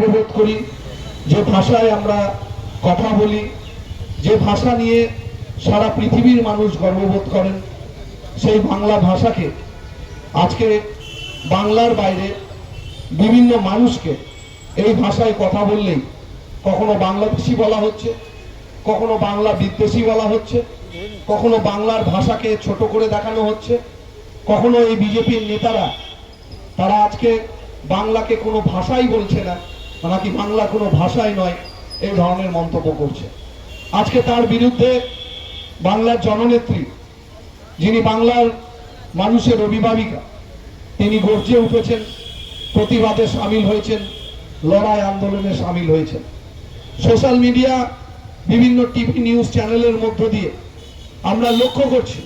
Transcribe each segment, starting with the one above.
গর্ববোধ করি, যে ভাষায় আমরা কথা বলি, যে ভাষা নিয়ে সারা পৃথিবীর মানুষ গর্ববোধ করেন, সেই বাংলা ভাষাকে, আজকে বাংলার বাইরে বিভিন্ন মানুষকে এই ভাষায় কথা বললেই কখনো বাংলাদেশি বলা হচ্ছে, কখনো বাংলা বিদ্বেষী বলা হচ্ছে, কখনো বাংলার ভাষাকে ছোট করে দেখানো হচ্ছে, কখনো এই বিজেপির নেতারা, তারা আজকে বাংলাকে কোনো ভাষাই বলছে না। নাকি বাংলা কোনো ভাষাই নয় এই ধরনের মন্তব্য করছে। আজকে তার বিরুদ্ধে বাংলার জননেত্রী, যিনি বাংলার মানুষের অভিভাবিকা, তিনি গর্জে উঠেছেন, প্রতিবাদে সামিল হয়েছেন, লড়াই আন্দোলনে সামিল হয়েছেন। সোশ্যাল মিডিয়া, বিভিন্ন টিভি নিউজ চ্যানেলের মধ্য দিয়ে আমরা লক্ষ্য করছি,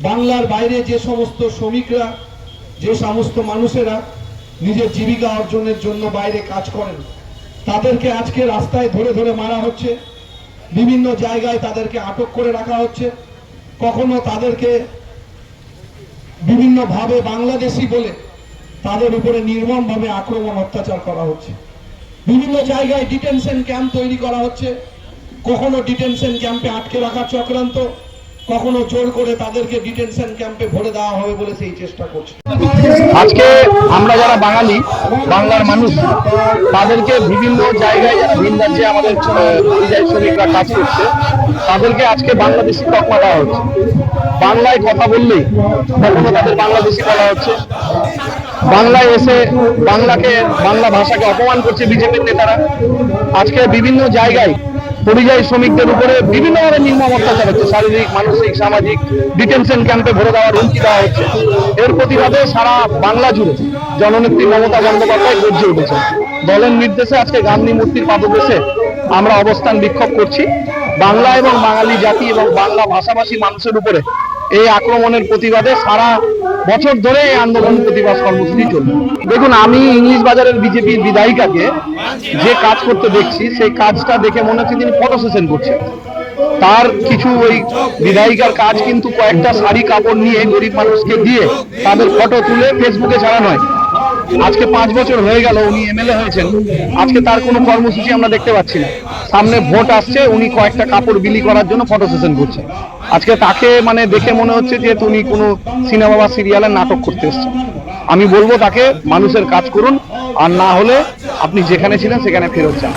বাংলার বাইরে যে সমস্ত শ্রমিকরা, যে সমস্ত মানুষেরা নিজের জীবিকা অর্জনের জন্য বাইরে কাজ করেন। তাদেরকে আজকে রাস্তায় ধরে ধরে মারা হচ্ছে। বিভিন্ন জায়গায় তাদেরকে আটক করে রাখা হচ্ছে। কখনো তাদেরকে বিভিন্নভাবে বাংলাদেশি বলে তাদের উপরে নির্মমভাবে আক্রমণ, অত্যাচার করা হচ্ছে। বিভিন্ন জায়গায় ডিটেনশন ক্যাম্প তৈরি করা হচ্ছে। কখনো ডিটেনশন ক্যাম্পে আটকে রাখার চক্রান্ত। কখনো জোর করে তাদেরকে ডিটেনশন ক্যাম্পে ভরে দেওয়া হবে বলে সেই চেষ্টা করছে। আজকে আমরা যারা বাঙালি, বাংলার মানুষ, তাদেরকে বিভিন্ন জায়গায় ভিন আমাদের পরিযায়ী শ্রমিকরা কাজ করছে। তাদেরকে আজকে বাংলাদেশি তকমা দেওয়া হচ্ছে। বাংলায় কথা বললেই কখনো তাদের বাংলাদেশি বলা হচ্ছে। বাংলায় এসে বাংলাকে, বাংলা ভাষাকে অপমান করছে বিজেপির নেতারা। আজকে বিভিন্ন জায়গায় পরিযায়ী শ্রমিকদের উপরে বিভিন্নভাবে নির্মম অত্যাচার হচ্ছে। শারীরিক, মানসিক, সামাজিক ডিটেনশন ক্যাম্পে ভরে দেওয়ার হুমকি দেওয়া হচ্ছে। এর প্রতিবাদে সারা বাংলা জুড়ে জননেত্রী মমতা বন্দ্যোপাধ্যায় গর্জে উঠেছে দলের নির্দেশে আজকে গান্ধী মূর্তির পাদদেশে আমরা অবস্থান বিক্ষোভ করছি। বাংলা এবং বাঙালি জাতি এবং বাংলা ভাষাভাষী মানুষের উপরে এই আক্রমণের প্রতিবাদে সারা বছর ধরে এই আন্দোলন প্রতিবাদ কর্মসূচি চলবে দেখুন, আমি ইংলিশ বাজারের বিজেপির বিধায়িকাকে যে কাজ করতে দেখছি, সেই কাজটা দেখে মনে হচ্ছে তিনি ফটো সেশন করছেন। তার কিছু ওই বিধায়িকার কাজ কিন্তু কয়েকটা শাড়ি কাপড় নিয়ে গরিব মানুষকে দিয়ে তাদের ফটো তুলে ফেসবুকে ছাড়ানো হয় আজকে পাঁচ বছর হয়ে গেল উনি এমএলএ হয়েছেন। আজকে তার কোনো কর্মসূচি আমরা দেখতে পাচ্ছি না। সামনে ভোট আসছে, উনি কয়েকটা কাপড় বিলি করার জন্য ফটো সেশন করছে। আজকে তাকে মানে দেখে মনে হচ্ছে যে উনি কোনো সিনেমা বা সিরিয়ালের নাটক করতে এসছেন। আমি বলব তাকে, মানুষের কাজ করুন, আর না হলে আপনি যেখানে ছিলেন সেখানে ফেরত যান।